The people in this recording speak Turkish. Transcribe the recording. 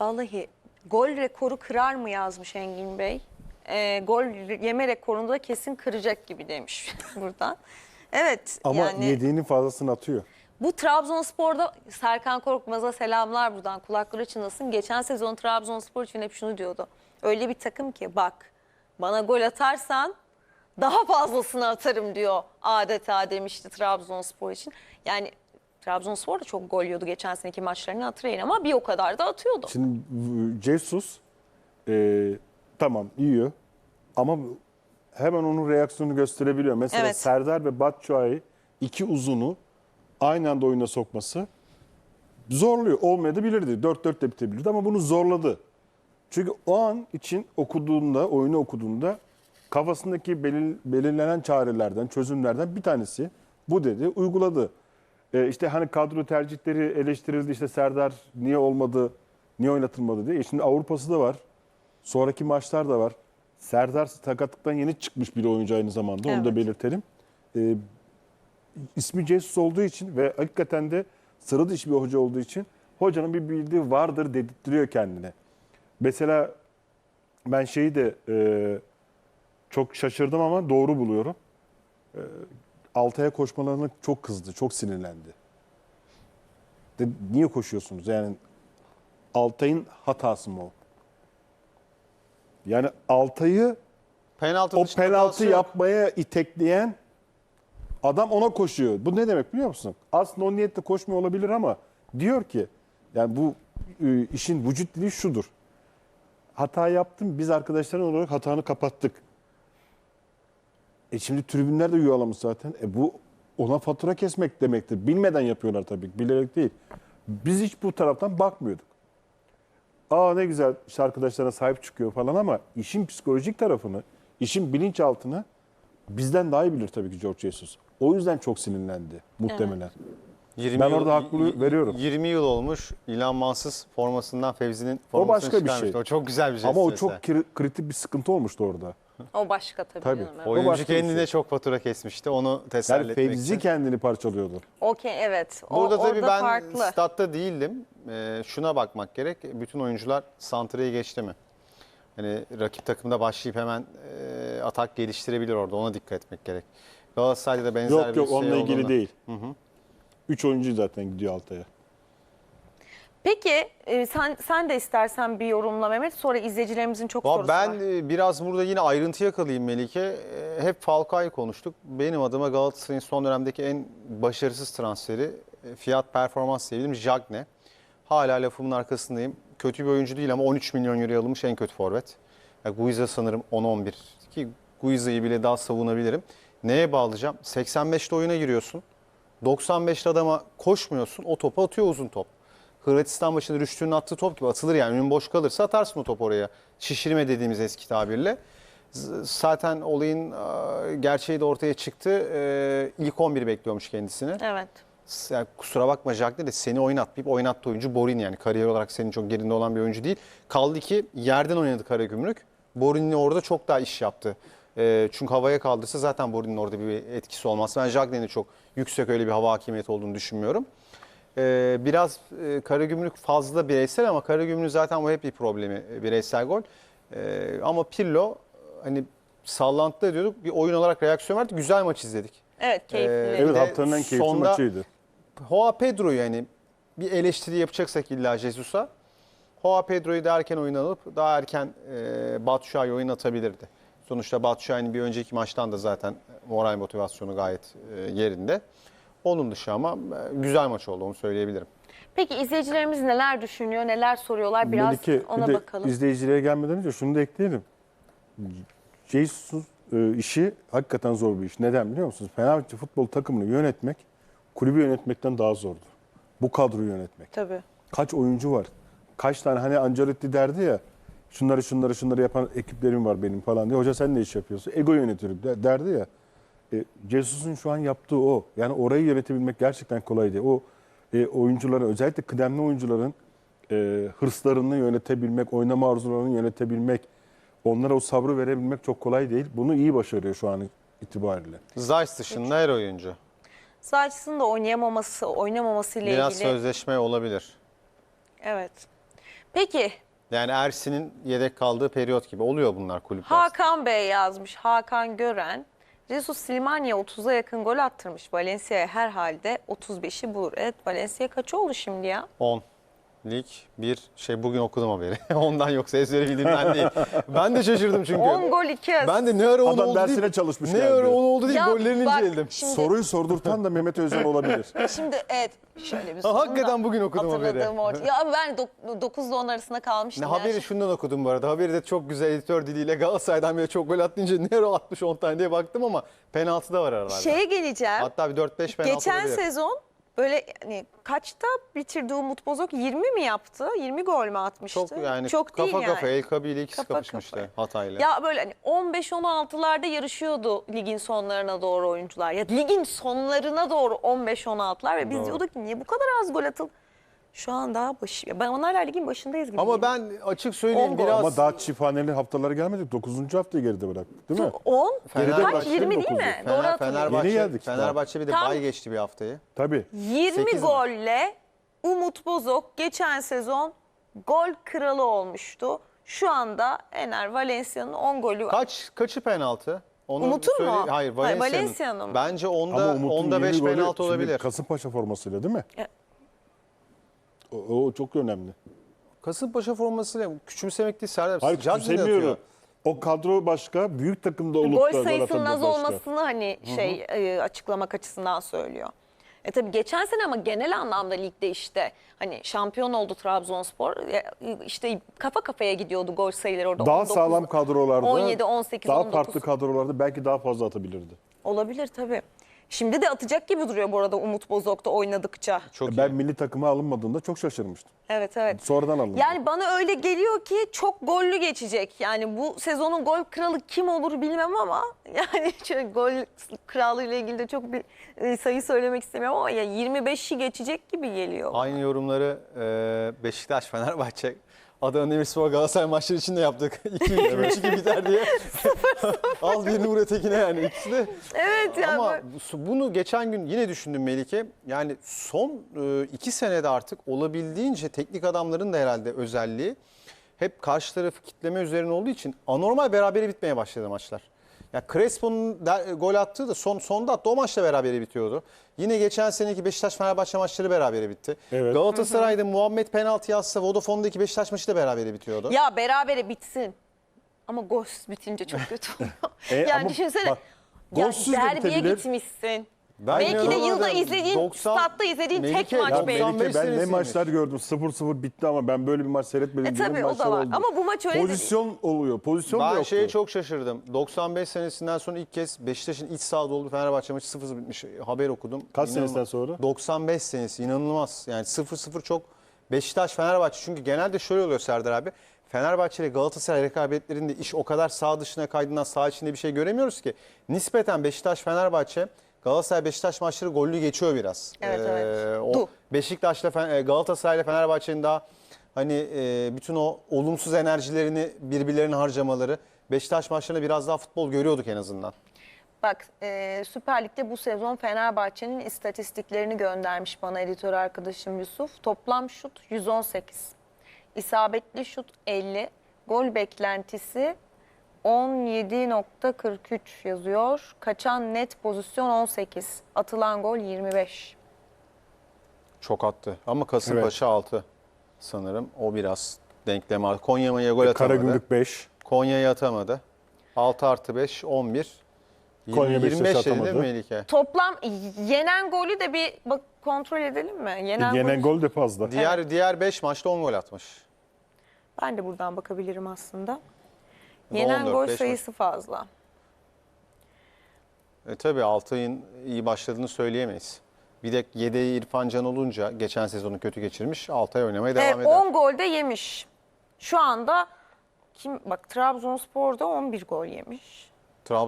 Vallahi gol rekoru kırar mı yazmış Engin Bey. Ee, gol yeme rekorunu da kesin kıracak gibi demiş buradan. Evet Ama yani yediğinin fazlasını atıyor. bu Trabzonspor'da Serkan Korkmaz'a selamlar buradan kulakları çınlasın. Geçen sezon Trabzonspor için hep şunu diyordu. Öyle bir takım ki bak bana gol atarsan daha fazlasını atarım diyor adeta demişti Trabzonspor için. Yani Trabzonspor da çok gol yiyordu geçen seneki maçlarını hatırlayın ama bir o kadar da atıyordu. Şimdi Jesus e, tamam yiyor ama hemen onun reaksiyonunu gösterebiliyor. Mesela Evet. Serdar ve Batshuayi iki uzunu aynı anda oyuna sokması zorluyor. Olmayabilirdi. 4-4 de bitebilirdi ama bunu zorladı. Çünkü o an için okuduğunda, oyunu okuduğunda kafasındaki belir- belirlenen çarelerden, çözümlerden bir tanesi bu dedi, uyguladı. Ee, işte hani kadro tercihleri eleştirildi. İşte Serdar niye olmadı, niye oynatılmadı diye. E şimdi Avrupa'sı da var. Sonraki maçlar da var. Serdar sakatlıktan yeni çıkmış bir oyuncu aynı zamanda. Onu da Evet. belirtelim. Ee, ismi Jesus olduğu için ve hakikaten de sıra dışı bir hoca olduğu için hocanın bir bildiği vardır dedirtiyor kendine. Mesela ben şeyi de e, çok şaşırdım ama doğru buluyorum. E, Altay'a koşmalarına çok kızdı, çok sinirlendi. De, niye koşuyorsunuz? Yani Altay'ın hatası mı o? Yani Altay'ı Penaltı o penaltı hatası yok. yapmaya itekleyen adam ona koşuyor. Bu ne demek biliyor musun? Aslında o niyetle koşmuyor olabilir ama diyor ki yani bu e, işin vücut dili şudur. Hata yaptım biz arkadaşların olarak hatanı kapattık. E şimdi tribünler de yuvalamış zaten. E bu ona fatura kesmek demektir. Bilmeden yapıyorlar tabii ki, bilerek değil. Biz hiç bu taraftan bakmıyorduk. Aa ne güzel işte arkadaşlarına sahip çıkıyor falan ama işin psikolojik tarafını, işin bilinçaltını bizden daha iyi bilir tabii ki George Jesus. O yüzden çok sinirlendi muhtemelen. 20 Ben orada haklı veriyorum. 20 yıl olmuş İlhan Mansız formasından Fevzi'nin formasını başka bir şey. O çok güzel bir şey. Ama o çok kri- kritik bir sıkıntı olmuştu orada. O başka tabii, Tabii. canım. evet. Oyuncu başka bir kendine şey. çok fatura kesmişti. Onu teselli Yani etmek Fevzi için. kendini parçalıyordu. Okey evet. O, Burada tabii orada ben farklı. statta değildim. Ee, şuna bakmak gerek. Bütün oyuncular santrayı geçti mi? Hani rakip takımda başlayıp hemen e, atak geliştirebilir orada. Ona dikkat etmek gerek. Galatasaray'da da benzer Yok bir yok şey onunla ilgili olduğunda- değil. Üç oyuncu zaten gidiyor Altay'a. Peki e, sen sen de istersen bir yorumla Mehmet. Sonra izleyicilerimizin çok sorusu ben var. e, biraz burada yine ayrıntı yakalayayım Melike. E, Hep Falcao'yu konuştuk. Benim adıma Galatasaray'ın son dönemdeki en başarısız transferi e, fiyat performans diyebilirim Jagne. Hala lafımın arkasındayım. Kötü bir oyuncu değil ama 13 milyon euro alınmış en kötü forvet. Ya Guiza sanırım 10-11 ki Guiza'yı bile daha savunabilirim. Neye bağlayacağım? 85'te oyuna giriyorsun. 95'te adama koşmuyorsun. O topu atıyor uzun top. Hırvatistan maçında Rüştü'nün attığı top gibi atılır yani. Önün boş kalırsa atarsın o topu oraya. Şişirme dediğimiz eski tabirle. Zaten olayın e, gerçeği de ortaya çıktı. E, İlk 11 bekliyormuş kendisini. Evet. Yani kusura bakma Jack de seni oynatmayıp oynattığı oyuncu Borin yani. Kariyer olarak senin çok gerinde olan bir oyuncu değil. Kaldı ki yerden oynadı Karagümrük. Borin'le orada çok daha iş yaptı. E, çünkü havaya kaldırsa zaten Borin'in orada bir etkisi olmaz. Ben Jack'lerin çok yüksek öyle bir hava hakimiyeti olduğunu düşünmüyorum. E, biraz e, Karagümrük fazla bireysel ama Karagümrük zaten bu hep bir problemi e, bireysel gol. E, ama Pirlo hani sallantıda diyorduk bir oyun olarak reaksiyon verdi. Güzel maç izledik. Evet keyifli. Ee, Evet de haftanın en keyifli sonda- maçıydı. Joao Pedro'yu yani bir eleştiri yapacaksak illa Jesus'a Joao Pedro'yu da erken oyun alıp daha erken e, Batshuayi oyun atabilirdi. Sonuçta Batshuayi'nin bir önceki maçtan da zaten moral motivasyonu gayet e, yerinde. Onun dışı ama e, güzel maç oldu onu söyleyebilirim. Peki izleyicilerimiz neler düşünüyor, neler soruyorlar biraz Melike, ona bir de bakalım. izleyicilere gelmeden önce şunu da ekleyelim. Jesus e, işi hakikaten zor bir iş. Neden biliyor musunuz? Fenerbahçe futbol takımını yönetmek kulübü yönetmekten daha zordu. Bu kadroyu yönetmek. Tabii. Kaç oyuncu var? Kaç tane hani Ancelotti derdi ya şunları şunları şunları yapan ekiplerim var benim falan diye. Hoca sen ne iş yapıyorsun? Ego yönetiyorum de- derdi ya. E, Jesus'un şu an yaptığı o. Yani orayı yönetebilmek gerçekten kolay değil. O e, oyuncuların özellikle kıdemli oyuncuların e, hırslarını yönetebilmek, oynama arzularını yönetebilmek, onlara o sabrı verebilmek çok kolay değil. Bunu iyi başarıyor şu an itibariyle. Zayt dışında her oyuncu. Zayt'sın da oynayamaması, oynamaması ile Biraz ilgili. sözleşme olabilir. Evet. Peki Yani Ersin'in yedek kaldığı periyot gibi oluyor bunlar kulüpler. Hakan Bey yazmış. Hakan Gören. Jesus Slimani'ye 30'a yakın gol attırmış. Valencia'ya herhalde 35'i bulur. Evet Valencia kaç oldu şimdi ya? 10 lig bir şey bugün okudum haberi. Ondan yoksa ezbere bildiğimden değil. Ben de şaşırdım çünkü. 10 gol 2 asist. Ben de ne ara 10 Adam oldu dersine deyip, çalışmış Ne geldi. ara 10 oldu deyip Ya gollerini bak, inceledim. Şimdi, Soruyu sordurtan da Mehmet Özen olabilir. şimdi evet şöyle bir sorun hakikaten da bugün okudum haberi. hatırladığım orta- Ya ben 9 ile 10 arasında kalmıştım. Ne yani. haberi şundan okudum bu arada. Haberi de çok güzel editör diliyle Galatasaray'dan bile çok gol attınca ne ara atmış 10 tane diye baktım ama penaltı da var aralarda. Şeye geleceğim. Hatta bir 4-5 penaltı Geçen olabilir. sezon böyle hani kaçta bitirdi Umut Bozok? 20 mi yaptı? 20 gol mü atmıştı? Çok yani Çok kafa değil kafa yani. El Kabi ile ikisi Kafa kapışmıştı kafa. Hatay'la. Ya böyle hani 15-16'larda yarışıyordu ligin sonlarına doğru oyuncular. Ya ligin sonlarına doğru 15-16'lar ve biz Doğru. diyorduk ki niye bu kadar az gol atıl? Şu an daha başı. ya Ben onlarla ligin başındayız gibi. Ama ben açık söyleyeyim On gol. biraz Ama daha çifthaneli haftaları gelmedik. 9. haftayı geride bıraktık değil mi? 10 Geride kaç bıraktı, 20 değil mi? 19'u. Doğru Fener, hatırlıyorum. Fenerbahçe, Yeni geldik daha. Fenerbahçe bir de Tam- bay geçti bir haftayı. Tabii. 20 Sekiz mi? golle Umut Bozok geçen sezon gol kralı olmuştu. Şu anda Ener Valencia'nın 10 golü var. Kaç kaçı penaltı? Onu Umut'un söyle- mu? Hayır Hayır, Valencia'nın. Valencia'nın? Bence Ama onda, Umut'un onda 5 yeni golü penaltı şimdi olabilir. Kasımpaşa formasıyla değil mi? Evet. O, o çok önemli. Kasımpaşa formasıyla küçümsemek değil Serdar. Hayır küçümsemiyorum. O kadro başka, büyük takımda olup da Gol gol sayısının az da başka. olmasını hani şey e, açıklamak açısından söylüyor. E tabii geçen sene ama genel anlamda ligde işte hani şampiyon oldu Trabzonspor. E, işte kafa kafaya gidiyordu gol sayıları orada. Daha 19, sağlam kadrolarda, 17, 18, daha 19. farklı kadrolarda belki daha fazla atabilirdi. Olabilir tabii. Şimdi de atacak gibi duruyor bu arada Umut Bozok'ta oynadıkça. Çok ben iyi. milli takıma alınmadığında çok şaşırmıştım. Evet evet. Sonradan alındı. Yani bana öyle geliyor ki çok gollü geçecek. Yani bu sezonun gol kralı kim olur bilmem ama yani şöyle gol kralı ile ilgili de çok bir e, sayı söylemek istemiyorum ama ya 25'i geçecek gibi geliyor. Aynı yorumları e, Beşiktaş, Fenerbahçe, Adana Demirspor Galatasaray maçları için de yaptık. 2-3-2 biter diye. Al bir Nur Ötekin'e yani ikisi de. Evet yani Ama bu- bunu geçen gün yine düşündüm Melike. Yani son e, iki senede artık olabildiğince teknik adamların da herhalde özelliği hep karşı tarafı kitleme üzerine olduğu için anormal berabere bitmeye başladı maçlar. Ya Crespo'nun der- gol attığı da son sonda attı. O maçta berabere bitiyordu. Yine geçen seneki Beşiktaş Fenerbahçe maçları berabere bitti. Evet. Galatasaray'da Muhammed penaltı yazsa Vodafone'daki Beşiktaş maçı da berabere bitiyordu. ya berabere bitsin. Ama gol bitince çok kötü oluyor. E, yani ama düşünsene. bak, ya derbiye bitebilir. gitmişsin. Ben Belki de yılda izlediğin, 90 statta izlediğin tek Melike, maç Ya belki. 95 Melike ben ne senesiymiş. maçlar gördüm. 0-0 bitti ama ben böyle bir maç seyretmedim. E tabii o da var. oldu. Ama bu maç öyle de değil. Pozisyon oluyor. Pozisyon da Ben yoktu. şeye çok şaşırdım. 95 senesinden sonra ilk kez Beşiktaş'ın iç sahada olduğu Fenerbahçe maçı 0-0 bitmiş. Haber okudum. Kaç senesinden sonra? 95 senesi inanılmaz. Yani 0-0 çok Beşiktaş Fenerbahçe çünkü genelde şöyle oluyor Serdar abi. Fenerbahçe ile Galatasaray rekabetlerinde iş o kadar sağ dışına kaydından sağ içinde bir şey göremiyoruz ki. Nispeten Beşiktaş Fenerbahçe Galatasaray Beşiktaş maçları gollü geçiyor biraz. Ee, Evet, evet. o Du. Beşiktaş'la e, Galatasaray ile Fenerbahçe'nin daha hani e, bütün o olumsuz enerjilerini birbirlerine harcamaları Beşiktaş maçlarında biraz daha futbol görüyorduk en azından. Bak e, Süper Lig'de bu sezon Fenerbahçe'nin istatistiklerini göndermiş bana editör arkadaşım Yusuf. Toplam şut 118. İsabetli şut 50. Gol beklentisi 17.43 yazıyor. Kaçan net pozisyon 18. Atılan gol 25. Çok attı ama Kasımpaşa 6 sanırım. O biraz denklem aldı. Konya'ya gol atamadı. Karagümrük 5. Konya'ya atamadı. 6 artı 5 11. Konya 20, Beşiktaş 25 dedi değil mi atamadı. Melike? Toplam yenen golü de bir bak kontrol edelim mi? Yenen, Yenen golü- gol de fazla. Diğer diğer 5 maçta 10 gol atmış. Ben de buradan bakabilirim aslında. Yenen 14, gol sayısı fazla. E tabii Altay'ın iyi başladığını söyleyemeyiz. Bir de yedeği İrfan Can olunca geçen sezonu kötü geçirmiş. Altay oynamaya devam Evet, eder. 10 gol de yemiş. Şu anda kim bak Trabzonspor'da 11 gol yemiş.